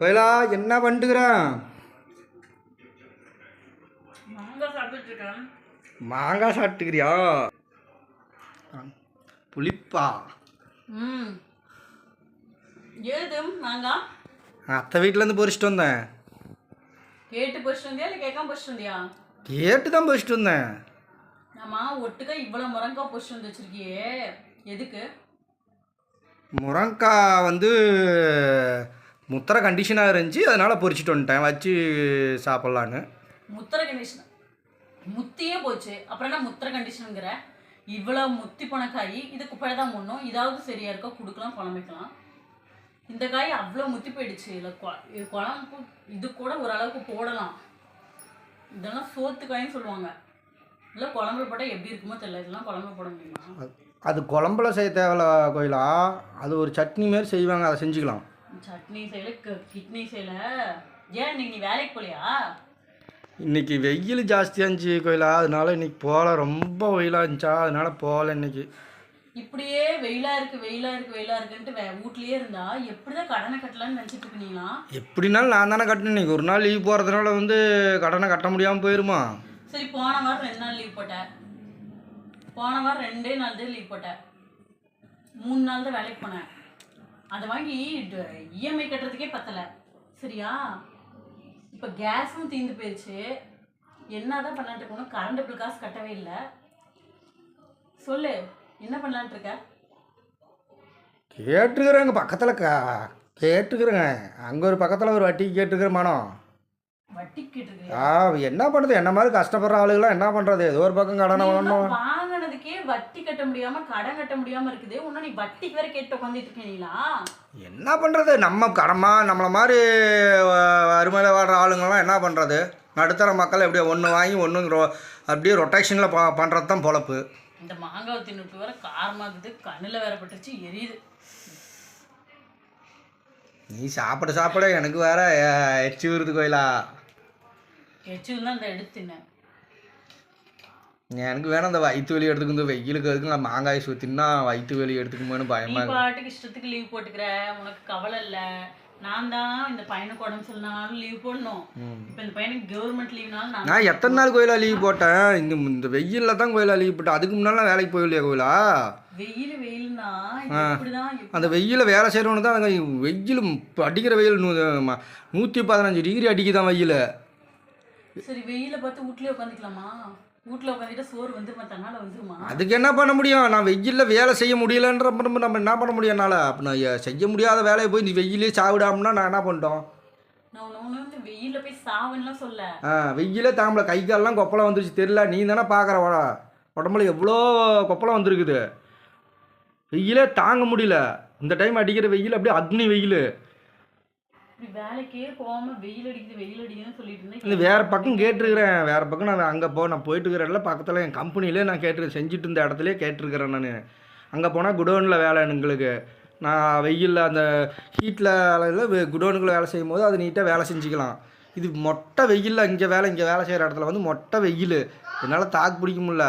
கோயிலா என்ன பண்ணிட்டுக்கிறேன் மாங்காய் சாப்பிட்டுக்கிறியா? புளிப்பா. அத்தை வீட்டிலேருந்து பொறிச்சிட்டு வந்தேன். கேட்டு பொறிச்சிட்டு வந்தியா இல்லை கேட்காம பொறிச்சிட்டு வந்தியா? கேட்டு தான் பொறிச்சிட்டு வந்தேன். ஆமா ஒட்டுக்கா இவ்வளோ முருங்காய் பொறிச்சிட்டு வந்து வச்சிருக்கியே. எதுக்கு? முருங்காய் வந்து முத்திர கண்டிஷனாக இருந்துச்சு அதனால் பொறிச்சிட்டு வந்துட்டேன். வச்சு சாப்பிட்லான்னு. முத்திர கண்டிஷன் முத்தியே போச்சு. அப்புறம் என்ன முத்திர கண்டிஷனுங்கிற இவ்வளோ முத்தி போன காய் இது குப்பையை தான் முன்னும் இதாவது சரியா இருக்கா கொடுக்கலாம் குழம்பைக்கலாம் இந்த காய் அவ்வளோ முத்தி போயிடுச்சு. இல்லை இது குழம்பு இது கூட ஓரளவுக்கு போடலாம். இதெல்லாம் சோத்து காயின்னு சொல்லுவாங்க. இல்லை குழம்புல போட்டால் எப்படி இருக்குமோ தெரியல. இதெல்லாம் குழம்புல போட முடியுமா? அது குழம்புல செய்ய தேவையில்ல கோயிலா? அது ஒரு சட்னி மாரி செய்வாங்க அதை செஞ்சுக்கலாம். சட்னி செய்யல கிட்னி செய்யல. ஏன் இன்னைக்கு நீ வேலைக்கு போலியா? இன்னைக்கு வெயில் ஜாஸ்தியாக இருந்துச்சு கோயிலா அதனால இன்னைக்கு போகல ரொம்ப வெயிலாக இருந்துச்சா அதனால போகல இன்னைக்கு. இப்படியே வெயிலா இருக்கு வெயிலா இருக்கு வெயிலா இருக்குன்ட்டு வே வீட்லயே இருந்தா எப்படிதான் கடனை கட்டலாம்னு நினைச்சிட்டு இருக்கீங்களா? எப்படினாலும் நான் தானே கட்டணும் இன்னைக்கு ஒரு நாள் லீவ் போகிறதுனால வந்து கடனை கட்ட முடியாமல் போயிருமா? சரி போன வாரம் ரெண்டு நாள் லீவ் போட்டேன் போன வாரம் ரெண்டே நாள் தான் லீவ் போட்டேன் மூணு நாள் தான் வேலைக்கு போனேன். அதை வாங்கி இஎம்ஐ கட்டுறதுக்கே பத்தல. சரியா? இப்போ கேஸும் தீர்ந்து போயிடுச்சு என்னதான் பண்ணலான்ட்டு இருக்கணும் கரண்ட் பில் காசு கட்டவே இல்லை. சொல்லு என்ன பண்ணலான்ட்டு இருக்க? கேட்டுருக்குறேங்க பக்கத்தில் கா கேட்டுருக்குறேங்க அங்கே ஒரு பக்கத்தில் ஒரு வட்டிக்கு கேட்டுருக்குற மனம். வட்டி கேட்டிருக்கேன் ஆ என்ன பண்ணுறது என்ன மாதிரி கஷ்டப்படுற ஆளுகளாம் என்ன பண்ணுறது ஏதோ ஒரு பக்கம் கடனை வாங்கணும். வாங்கினதுக்கே வட்டி கட்ட முடியாம கடன் கட்ட முடியாம இருக்குது. இன்னும் நீ வட்டிக்கு வேற கேட்டு உட்காந்துட்டு இருக்கீங்களா என்ன பண்ணுறது நம்ம கடமா நம்மளை மாதிரி வ- வறுமையில் வாழ்கிற ஆளுங்கெல்லாம் என்ன பண்ணுறது நடுத்தர மக்கள் எப்படியோ ஒன்று வாங்கி ஒன்று அப்படியே ரொட்டேஷனில் ப பண்ணுறது தான் பொழப்பு. இந்த மாங்காய் தின்னுட்டு வேற காரமாக்குது கண்ணுல வேற பட்டுருச்சு எரியுது. நீ சாப்பிட சாப்பிட. எனக்கு வேற எச்சி வருது கோயிலா. எச்சும் தான் இந்த எடுத்து தின்னேன் எனக்கு வேணும் அந்த வயிற்று வலி எடுத்துக்கு இந்த வெயிலுக்கு அதுக்கு நான் மாங்காய் சுற்றினா வயிற்று வலி எடுத்துக்குமோன்னு நீ பயமாக இருக்கு. பாட்டுக்கு இஷ்டத்துக்கு லீவ் போட்டுக்கிற உனக்கு கவலை இல்ல. நான் தான் இந்த பையனுக்கு உடம்பு சரியில்லைனாலும் லீவ் போடணும். இப்போ இந்த பையனுக்கு கவர்மெண்ட் லீவ்னாலும் நான் எத்தனை நாள் கோயிலா லீவ் போட்டேன்? இந்த இந்த வெயிலில் தான் கோயிலா லீவ் போட்டேன். அதுக்கு முன்னாலாம் வேலைக்கு போயிடலையா கோயிலா? வெயில் வெயில்னா அந்த வெயிலில் வேலை செய்கிறவனு தான் வெயில் அடிக்கிற வெயில் நூற்றி பதினஞ்சு டிகிரி அடிக்குதான் வெயில். சரி வெயில பார்த்து வீட்லயே உட்காந்துக்கலாமா வீட்ல உட்காந்துட்டு சோறு வந்துருமா தன்னால வந்துருமா? அதுக்கு என்ன பண்ண முடியும்? நான் வெயிலில் வேலை செய்ய முடியலன்ற நம்ம என்ன பண்ண முடியும் என்னால்? அப்போ நான் செய்ய முடியாத வேலையை போய் நீ வெயிலே சாவிடாமனா நான் என்ன பண்ணிட்டோம்? வெயில்ல போய் சாவுன்னுலாம் சொல்ல. ஆ வெயிலே கை கால்லாம் கொப்பளம் வந்துருச்சு. தெரியல. நீ தானே பார்க்குற உடம்புல எவ்வளோ கொப்பளம் வந்திருக்குது. வெயிலே தாங்க முடியல. இந்த டைம் அடிக்கிற வெயில் அப்படியே அக்னி வெயில். இப்படி வேலைக்கே போகாமல் வெயில் அடிக்குது வெயில் அடிக்குதுன்னு சொல்லிட்டு இருந்தேன். வேறு பக்கம் கேட்டிருக்கிறேன். வேறு பக்கம் நான் அங்கே போ நான் போயிட்டு இருக்கிற பக்கத்தில் என் கம்பெனிலே நான் கேட்டுருக்கேன் செஞ்சுட்டு இருந்த இடத்துலயே கேட்டிருக்கிறேன் நான். அங்கே போனால் குடோனில் வேலை எங்களுக்கு. நான் வெயிலில் அந்த ஹீட்டில் குடோனுக்குள்ள வேலை செய்யும் போது அது நீட்டாக வேலை செஞ்சுக்கலாம். இது மொட்டை வெயிலில் இங்கே வேலை இங்கே வேலை செய்கிற இடத்துல வந்து மொட்டை வெயில். என்னால் தாக்கு பிடிக்க முடியல.